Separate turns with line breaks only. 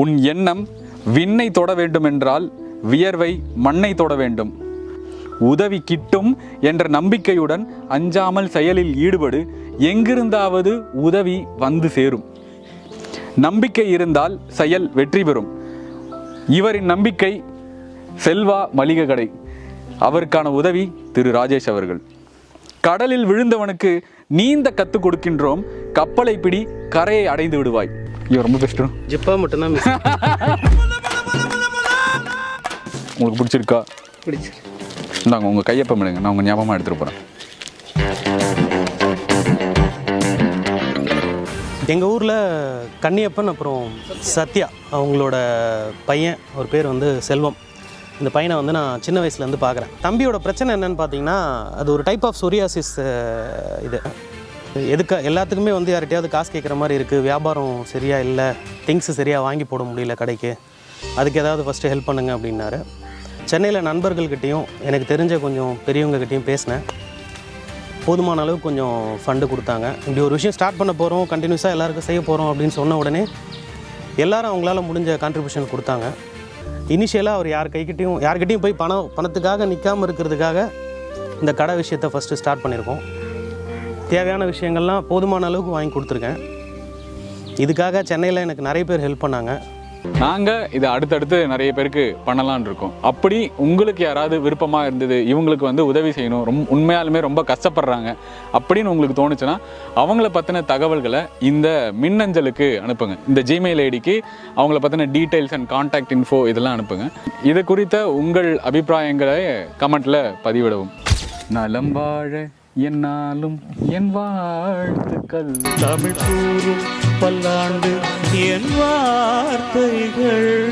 உன் எண்ணம் விண்ணை தொட வேண்டுமென்றால் வியர்வை மண்ணை தொட வேண்டும். உதவி கிட்டும் என்ற நம்பிக்கையுடன் அஞ்சாமல் செயலில் ஈடுபடு. எங்கிருந்தாவது உதவி வந்து சேரும். நம்பிக்கை இருந்தால் செயல் வெற்றி பெறும். இவரின் நம்பிக்கை செல்வா மளிகை கடை அவருக்கான உதவி திரு ராஜேஷ் அவர்கள். கடலில் விழுந்தவனுக்கு நீந்த கற்றுக் கொடுக்கின்றோம். கப்பலை பிடி கரையை அடைந்து விடுவாய். ஐயோ ரொம்ப பெஸ்ட்டு
ஜிப்பா மட்டும்தான் மிஸ்
உங்களுக்கு பிடிச்சிருக்கா?
பிடிச்சி
இந்தாங்க உங்கள் கையப்பம் எடுங்க. நான் உங்கள் ஞாபகமாக எடுத்துகிட்டு போகிறேன்
எங்கள் ஊரில் கன்னியப்பன் அப்புறம் சத்யா அவங்களோட பையன் ஒரு பேர் வந்து செல்வம். இந்த பையனை வந்து நான் சின்ன வயசுலேருந்து பார்க்குறேன் தம்பியோட பிரச்சனை என்னன்னு பார்த்தீங்கன்னா அது ஒரு டைப் ஆஃப் சொரியாசிஸ் இது. எதுக்கு எல்லாத்துக்குமே வந்து யார்கிட்டயாவது காசு கேட்குற மாதிரி இருக்குது வியாபாரம் சரியாக இல்லை. திங்ஸ் சரியாக வாங்கி போட முடியல கடைக்கு. அதுக்கு ஏதாவது ஃபஸ்ட்டு ஹெல்ப் பண்ணுங்க அப்படின்னாரு. சென்னையில் நண்பர்கள்கிட்டையும் எனக்கு தெரிஞ்ச கொஞ்சம் பெரியவங்ககிட்டயும் பேசினேன். போதுமான அளவு கொஞ்சம் ஃபண்டு கொடுத்தாங்க. இப்படி ஒரு விஷயம் ஸ்டார்ட் பண்ண போகிறோம் கண்டினியூஸாக எல்லாருக்கும் செய்ய போகிறோம் அப்படின்னு சொன்ன உடனே எல்லாரும் அவங்களால முடிஞ்ச கான்ட்ரிபியூஷன் கொடுத்தாங்க. இனிஷியலாக அவர் யார் கைக்கிட்டையும் யார்கிட்டையும் போய் பணம் பணத்துக்காக நிற்காமல் இருக்கிறதுக்காக இந்த கடை விஷயத்தை ஃபஸ்ட்டு ஸ்டார்ட் பண்ணியிருக்கோம். தேவையான விஷயங்கள்லாம் போதுமான அளவுக்கு வாங்கி கொடுத்துருக்கேன். இதுக்காக சென்னையில் எனக்கு நிறைய பேர் ஹெல்ப் பண்ணாங்க.
நாங்கள் இதை அடுத்தடுத்து நிறைய பேருக்கு பண்ணலாம்னு இருக்கோம். அப்படி உங்களுக்கு யாராவது விருப்பமாக இருந்தது இவங்களுக்கு வந்து உதவி செய்யணும் ரொம்ப உண்மையாலுமே ரொம்ப கஷ்டப்படுறாங்க அப்படின்னு உங்களுக்கு தோணுச்சுன்னா அவங்கள பற்றின தகவல்களை இந்த மின்னஞ்சலுக்கு அனுப்புங்க. இந்த ஜிமெயில் ஐடிக்கு அவங்கள பற்றின டீட்டெயில்ஸ் அண்ட் காண்டாக்ட் இன்ஃபோ இதெல்லாம் அனுப்புங்க. இது குறித்த உங்கள் அபிப்பிராயங்களை கமெண்ட்டில் பதிவிடவும். நலம் வாழ என்னாலும் என் வாழ்த்துக்கள்.
தமிழ் கூறும் பல்லாண்டு என் வார்த்தைகள்.